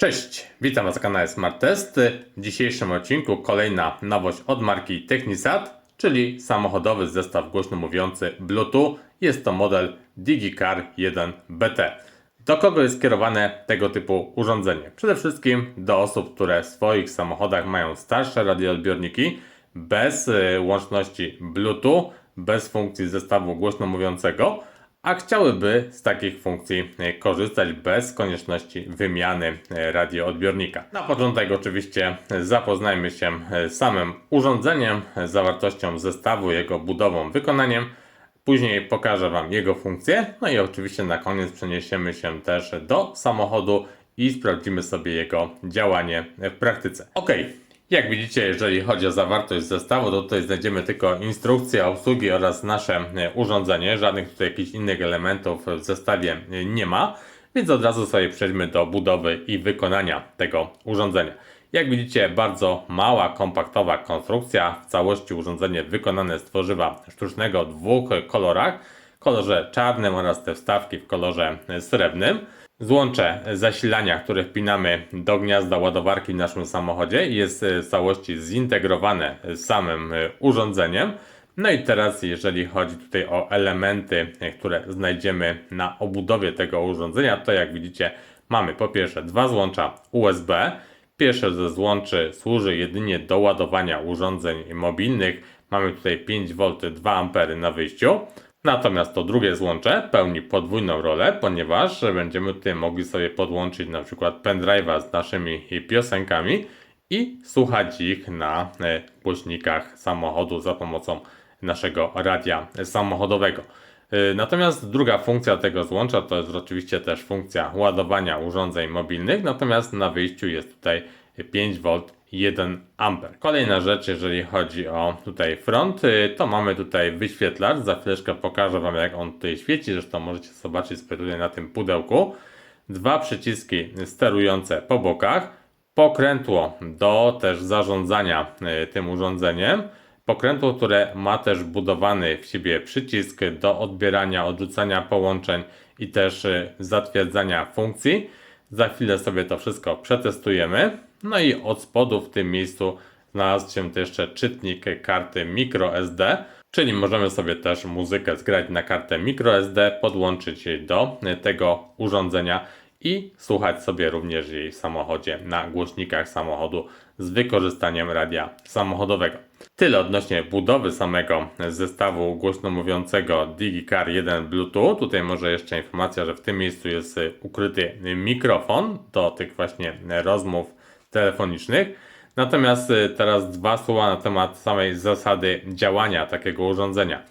Cześć, witam Was na kanale Smart Test. W dzisiejszym odcinku kolejna nowość od marki Technisat, czyli samochodowy zestaw głośno mówiący Bluetooth. Jest to model DigiCar 1BT. Do kogo jest skierowane tego typu urządzenie? Przede wszystkim do osób, które w swoich samochodach mają starsze radioodbiorniki bez y, łączności Bluetooth, bez funkcji zestawu głośno mówiącego, a chciałyby z takich funkcji e, korzystać bez konieczności wymiany e, radioodbiornika. Na początek oczywiście zapoznajmy się e, z samym urządzeniem, zawartością zestawu, jego budową, wykonaniem. Później pokażę Wam jego funkcję, no i oczywiście na koniec przeniesiemy się też do samochodu i sprawdzimy sobie jego działanie w praktyce. Ok, jak widzicie, jeżeli chodzi o zawartość zestawu, to tutaj znajdziemy tylko instrukcję obsługi oraz nasze e, urządzenie. Żadnych tutaj jakichś innych elementów w zestawie e, nie ma, więc od razu sobie przejdźmy do budowy i wykonania tego urządzenia. Jak widzicie, bardzo mała, kompaktowa konstrukcja. W całości urządzenie wykonane z tworzywa sztucznego w dwóch kolorach. kolorze czarnym oraz te wstawki w kolorze e, srebrnym. Złącze zasilania, które wpinamy do gniazda ładowarki w naszym samochodzie jest w całości zintegrowane z samym urządzeniem. No i teraz jeżeli chodzi tutaj o elementy, które znajdziemy na obudowie tego urządzenia, to jak widzicie mamy po pierwsze dwa złącza USB. Pierwsze ze złączy służy jedynie do ładowania urządzeń mobilnych. Mamy tutaj 5V 2 A na wyjściu. Natomiast to drugie złącze pełni podwójną rolę, ponieważ będziemy tutaj mogli sobie podłączyć na przykład pendrive'a z naszymi piosenkami i słuchać ich na e, głośnikach samochodu za pomocą naszego radia samochodowego. E, Natomiast druga funkcja tego złącza to jest oczywiście też funkcja ładowania urządzeń mobilnych, natomiast na wyjściu jest tutaj 5V 1 A. Kolejna rzecz, jeżeli chodzi o tutaj front, y, to mamy tutaj wyświetlacz. Za chwileczkę pokażę Wam, jak on tutaj świeci. Zresztą możecie zobaczyć sobie na tym pudełku. Dwa przyciski sterujące po bokach, pokrętło do też zarządzania y, tym urządzeniem. Pokrętło, które ma też budowany w siebie przycisk do odbierania, odrzucania połączeń i też y, zatwierdzania funkcji. Za chwilę sobie to wszystko przetestujemy. No i od spodu w tym miejscu znalazł się też jeszcze czytnik karty microSD, czyli możemy sobie też muzykę zgrać na kartę microSD, podłączyć jej do tego urządzenia i słuchać sobie również jej w samochodzie na głośnikach samochodu z wykorzystaniem radia samochodowego. Tyle odnośnie budowy samego zestawu głośno mówiącego DigiCar 1 Bluetooth. Tutaj może jeszcze informacja, że w tym miejscu jest ukryty mikrofon do tych właśnie rozmów telefonicznych. Natomiast y, teraz dwa słowa na temat samej zasady działania takiego urządzenia.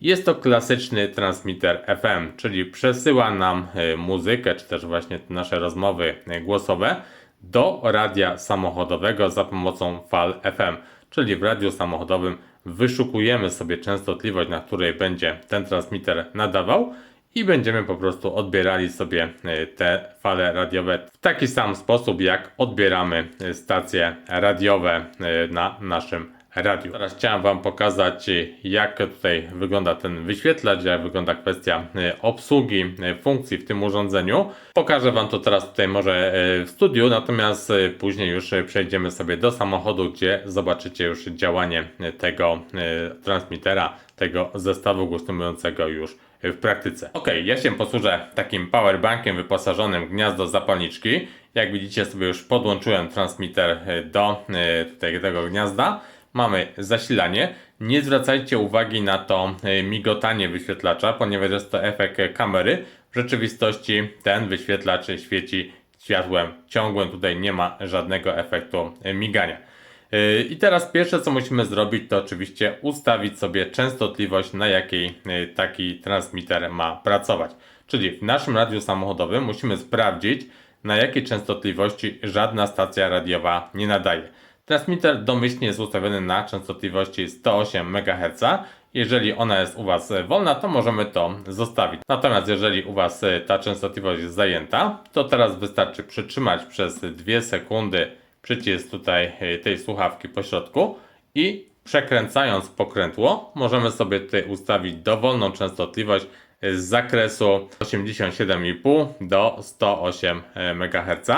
Jest to klasyczny transmitter FM, czyli przesyła nam y, muzykę, czy też właśnie nasze rozmowy y, głosowe do radia samochodowego za pomocą fal FM, czyli w radiu samochodowym wyszukujemy sobie częstotliwość, na której będzie ten transmitter nadawał i będziemy po prostu odbierali sobie e, te fale radiowe w taki sam sposób, jak odbieramy e, stacje radiowe e, na naszym radiu. Teraz chciałem Wam pokazać, jak tutaj wygląda ten wyświetlacz, jak wygląda kwestia obsługi funkcji w tym urządzeniu. Pokażę Wam to teraz tutaj może w studiu, natomiast później już przejdziemy sobie do samochodu, gdzie zobaczycie już działanie tego transmitera, tego zestawu mówiącego już w praktyce. Ok, ja się posłużę takim powerbankiem wyposażonym w gniazdo zapalniczki. Jak widzicie sobie już podłączyłem transmitter e, do e, tutaj tego gniazda. Mamy zasilanie. Nie zwracajcie uwagi na to e, migotanie wyświetlacza, ponieważ jest to efekt kamery. W rzeczywistości ten wyświetlacz świeci światłem ciągłym. Tutaj nie ma żadnego efektu migania. Yy, I teraz pierwsze co musimy zrobić to oczywiście ustawić sobie częstotliwość na jakiej yy, taki transmitter ma pracować. Czyli w naszym radiu samochodowym musimy sprawdzić na jakiej częstotliwości żadna stacja radiowa nie nadaje. Transmitter domyślnie jest ustawiony na częstotliwości 108 MHz. Jeżeli ona jest u Was wolna, to możemy to zostawić. Natomiast jeżeli u Was ta częstotliwość jest zajęta, to teraz wystarczy przytrzymać przez 2 sekundy przycisk tutaj e, tej słuchawki po środku i przekręcając pokrętło możemy sobie tutaj ustawić dowolną częstotliwość z zakresu 87,5 do 108 MHz.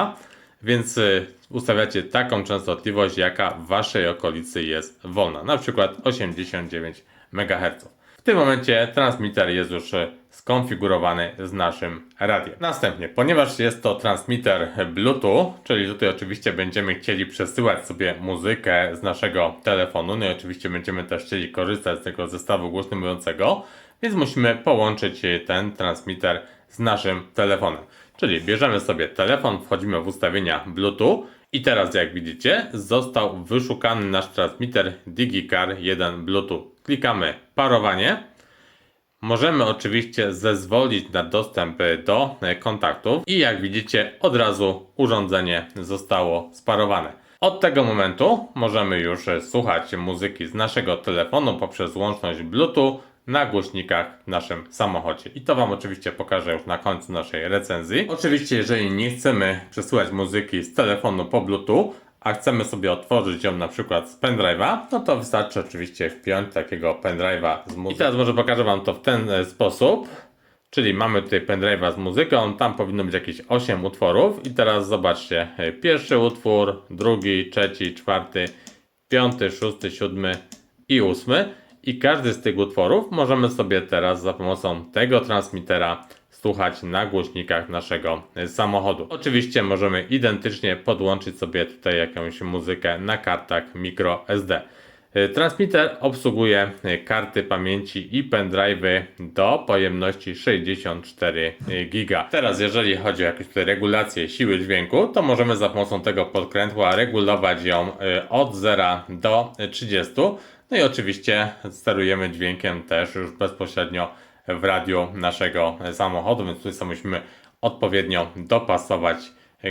więc y, ustawiacie taką częstotliwość, jaka w waszej okolicy jest wolna, na przykład 89 MHz. Tym momencie transmitter jest już y, skonfigurowany z naszym radiem. Następnie, ponieważ jest to transmitter Bluetooth, czyli tutaj oczywiście będziemy chcieli przesyłać sobie muzykę z naszego telefonu, no i oczywiście będziemy też chcieli korzystać z tego zestawu głośno mówiącego, więc musimy połączyć ten transmitter z naszym telefonem. Czyli bierzemy sobie telefon, wchodzimy w ustawienia Bluetooth i teraz jak widzicie został wyszukany nasz transmitter DigiCar 1 Bluetooth. Klikamy parowanie. Możemy oczywiście zezwolić na dostęp do kontaktów i jak widzicie od razu urządzenie zostało sparowane. Od tego momentu możemy już słuchać muzyki z naszego telefonu poprzez łączność Bluetooth na głośnikach w naszym samochodzie. I to Wam oczywiście pokażę już na końcu naszej recenzji. Oczywiście, jeżeli nie chcemy przesyłać muzyki z telefonu po Bluetooth, a chcemy sobie otworzyć ją na przykład z pendrive'a, no to wystarczy oczywiście wpiąć takiego pendrive'a z muzyką. I teraz może pokażę Wam to w ten e, sposób. Czyli mamy tutaj pendrive'a z muzyką, tam powinno być jakieś 8 utworów i teraz zobaczcie, e, pierwszy utwór, drugi, trzeci, czwarty, piąty, szósty, siódmy i ósmy i każdy z tych utworów możemy sobie teraz za pomocą tego transmitera słuchać na głośnikach naszego samochodu. Oczywiście możemy identycznie podłączyć sobie tutaj jakąś muzykę na kartach microSD. Transmitter obsługuje karty pamięci i pendrive'y do pojemności 64 GB. Teraz jeżeli chodzi o jakąś tutaj regulację siły dźwięku, to możemy za pomocą tego podkrętła regulować ją od 0 do 30 no i oczywiście sterujemy dźwiękiem też już bezpośrednio w radiu naszego samochodu, więc tutaj musimy odpowiednio dopasować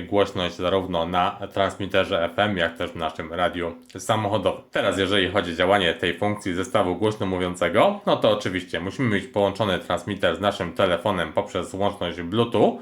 głośność zarówno na transmitterze FM, jak też w naszym radiu samochodowym. Teraz jeżeli chodzi o działanie tej funkcji zestawu głośno mówiącego, no to oczywiście musimy mieć połączony transmitter z naszym telefonem poprzez łączność Bluetooth.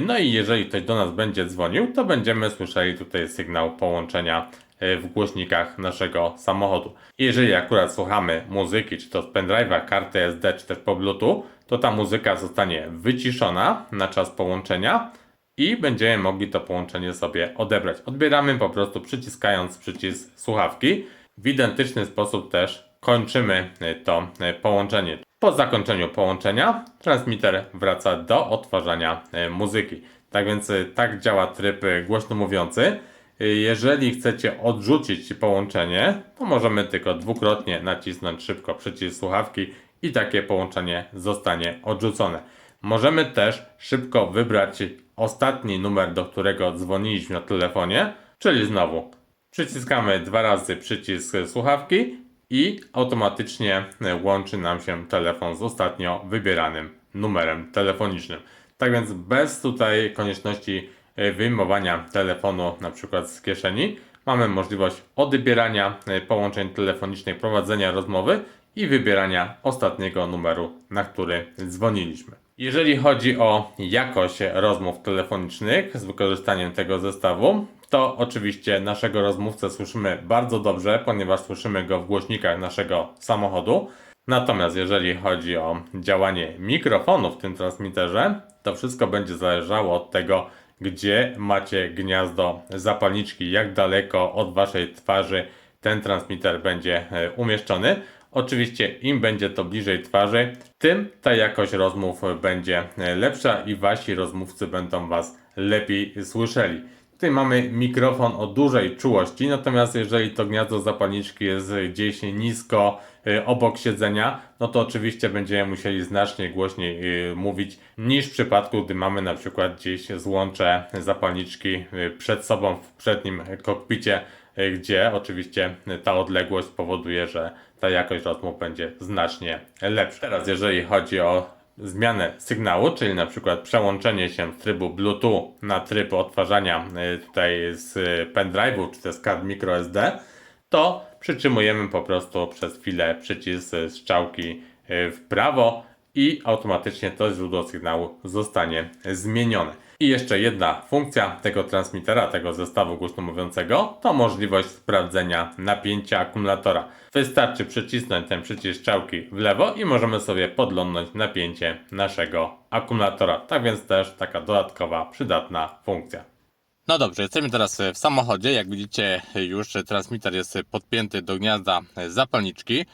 No i jeżeli ktoś do nas będzie dzwonił, to będziemy słyszeli tutaj sygnał połączenia E, w głośnikach naszego samochodu. Jeżeli akurat słuchamy muzyki, czy to z pendrive'a, karty SD, czy też po Bluetooth, to ta muzyka zostanie wyciszona na czas połączenia i będziemy mogli to połączenie sobie odebrać. Odbieramy po prostu przyciskając przycisk słuchawki. W identyczny sposób też kończymy e, to e, połączenie. Po zakończeniu połączenia transmitter wraca do odtwarzania muzyki. Tak więc tak działa tryb głośno mówiący. Jeżeli chcecie odrzucić połączenie, to możemy tylko dwukrotnie nacisnąć szybko przycisk słuchawki i takie połączenie zostanie odrzucone. Możemy też szybko wybrać ostatni numer, do którego dzwoniliśmy na telefonie, czyli znowu przyciskamy dwa razy przycisk słuchawki i automatycznie łączy nam się telefon z ostatnio wybieranym numerem telefonicznym. Tak więc bez tutaj konieczności E, wyjmowania telefonu na przykład z kieszeni. Mamy możliwość odbierania e, połączeń telefonicznych, prowadzenia rozmowy i wybierania ostatniego numeru, na który dzwoniliśmy. Jeżeli chodzi o jakość rozmów telefonicznych z wykorzystaniem tego zestawu, to oczywiście naszego rozmówcę słyszymy bardzo dobrze, ponieważ słyszymy go w głośnikach naszego samochodu. Natomiast jeżeli chodzi o działanie mikrofonu w tym transmitterze, to wszystko będzie zależało od tego, gdzie macie gniazdo zapalniczki, jak daleko od waszej twarzy ten transmitter będzie e, umieszczony. Oczywiście im będzie to bliżej twarzy, tym ta jakość rozmów będzie e, lepsza i wasi rozmówcy będą was lepiej słyszeli. Tutaj mamy mikrofon o dużej czułości, natomiast jeżeli to gniazdo zapalniczki jest gdzieś nisko y, obok siedzenia, no to oczywiście będziemy musieli znacznie głośniej y, mówić niż w przypadku, gdy mamy na przykład gdzieś złącze zapalniczki przed sobą w przednim kokpicie, gdzie oczywiście ta odległość powoduje, że ta jakość rozmów będzie znacznie lepsza. Teraz jeżeli chodzi o zmianę sygnału, czyli na przykład przełączenie się z trybu Bluetooth na tryb odtwarzania y, tutaj z pendrive'u czy też kart microSD, to przytrzymujemy po prostu przez chwilę przycisk strzałki y, w prawo i automatycznie to źródło sygnału zostanie zmienione. I jeszcze jedna funkcja tego transmitera, tego zestawu głośno mówiącego, to możliwość sprawdzenia napięcia akumulatora. Wystarczy przycisnąć ten przycisk strzałki w lewo i możemy sobie podglądnąć napięcie naszego akumulatora. Tak więc też taka dodatkowa, przydatna funkcja. No dobrze, jesteśmy teraz w samochodzie. Jak widzicie, już transmitter jest podpięty do gniazda zapalniczki.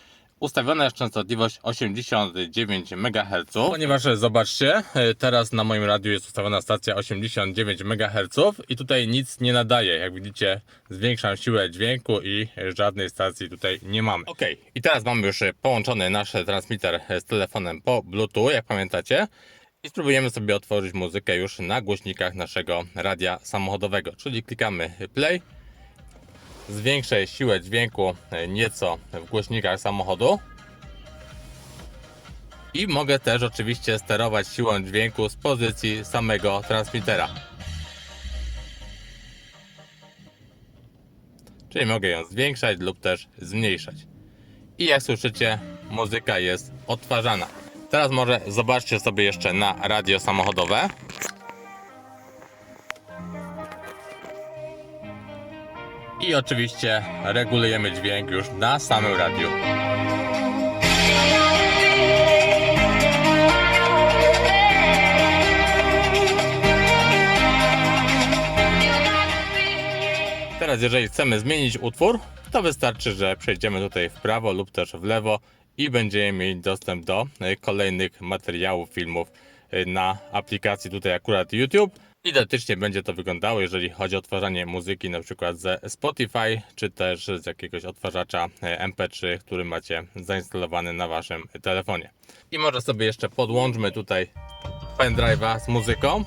Ustawiona jest częstotliwość 89 MHz. Ponieważ zobaczcie, teraz na moim radiu jest ustawiona stacja 89 MHz i tutaj nic nie nadaje. Jak widzicie, zwiększam siłę dźwięku i żadnej stacji tutaj nie mamy. Ok, i teraz mamy już połączony nasz transmitter z telefonem po Bluetooth, jak pamiętacie. I spróbujemy sobie otworzyć muzykę już na głośnikach naszego radia samochodowego. Czyli klikamy play. Zwiększę siłę dźwięku nieco w głośnikach samochodu. I mogę też oczywiście sterować siłą dźwięku z pozycji samego transmitera. Czyli mogę ją zwiększać lub też zmniejszać. I jak słyszycie, muzyka jest odtwarzana. Teraz może zobaczcie sobie jeszcze na radio samochodowe. I oczywiście regulujemy dźwięk już na samym radiu. Teraz jeżeli chcemy zmienić utwór, to wystarczy, że przejdziemy tutaj w prawo lub też w lewo i będziemy mieli dostęp do e, kolejnych materiałów, filmów e, na aplikacji tutaj akurat YouTube. Identycznie będzie to wyglądało, jeżeli chodzi o odtwarzanie muzyki na przykład ze Spotify, czy też z jakiegoś odtwarzacza e, MP3, który macie zainstalowany na waszym telefonie. I może sobie jeszcze podłączmy tutaj pendrive'a z muzyką.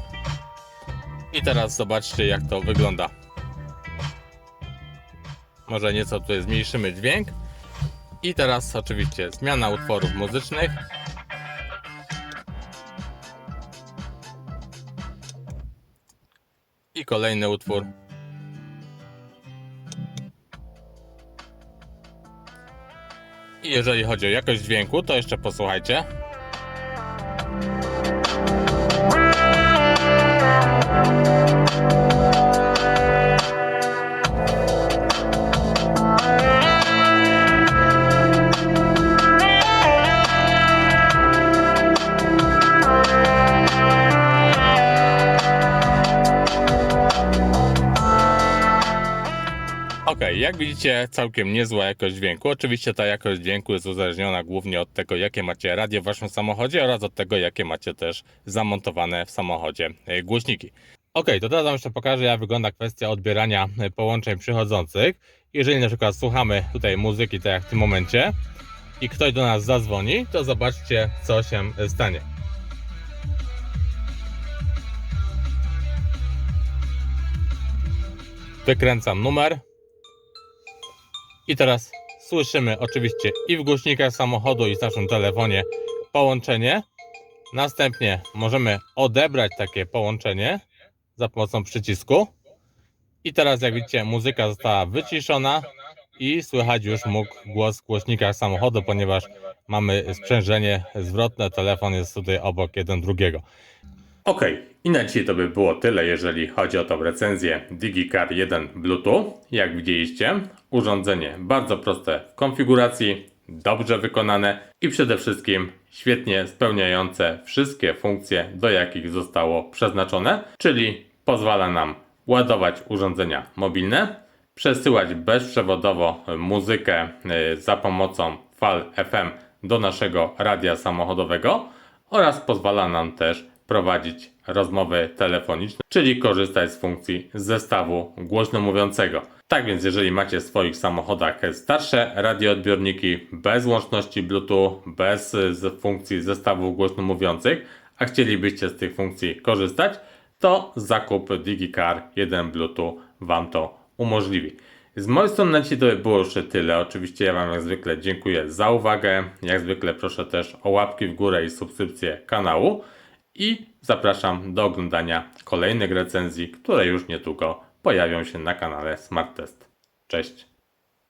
I teraz zobaczcie jak to wygląda. Może nieco tutaj zmniejszymy dźwięk. I teraz oczywiście zmiana utworów muzycznych. Kolejny utwór. I jeżeli chodzi o jakość dźwięku, to jeszcze posłuchajcie. Ok, jak widzicie, całkiem niezła jakość dźwięku. Oczywiście ta jakość dźwięku jest uzależniona głównie od tego, jakie macie radio w waszym samochodzie oraz od tego, jakie macie też zamontowane w samochodzie e, głośniki. Ok, to teraz Wam jeszcze pokażę, jak wygląda kwestia odbierania e, połączeń przychodzących. Jeżeli na przykład słuchamy tutaj muzyki, tak jak w tym momencie, i ktoś do nas zadzwoni, to zobaczcie, co się e, stanie. Wykręcam numer. I teraz słyszymy oczywiście i w głośnikach samochodu, i w naszym telefonie połączenie. Następnie możemy odebrać takie połączenie za pomocą przycisku. I teraz, jak widzicie, muzyka została wyciszona i słychać już mógł głos w głośnikach samochodu, ponieważ mamy sprzężenie zwrotne. Telefon jest tutaj obok jeden drugiego. Ok, i na dzisiaj to by było tyle, jeżeli chodzi o tą recenzję DigiCar 1 Bluetooth. Jak widzieliście, urządzenie bardzo proste w konfiguracji, dobrze wykonane i przede wszystkim świetnie spełniające wszystkie funkcje, do jakich zostało przeznaczone, czyli pozwala nam ładować urządzenia mobilne, przesyłać bezprzewodowo muzykę y, za pomocą fal FM do naszego radia samochodowego oraz pozwala nam też prowadzić rozmowy telefoniczne, czyli korzystać z funkcji zestawu głośno mówiącego. Tak więc, jeżeli macie w swoich samochodach starsze radioodbiorniki bez łączności Bluetooth, bez y, funkcji zestawów głośno mówiących, a chcielibyście z tych funkcji korzystać, to zakup DigiCar 1 Bluetooth Wam to umożliwi. Z mojej strony na dzisiaj to by było już tyle. Oczywiście ja Wam jak zwykle dziękuję za uwagę. Jak zwykle proszę też o łapki w górę i subskrypcję kanału. I zapraszam do oglądania kolejnych recenzji, które już niedługo pojawią się na kanale Smart Test. Cześć!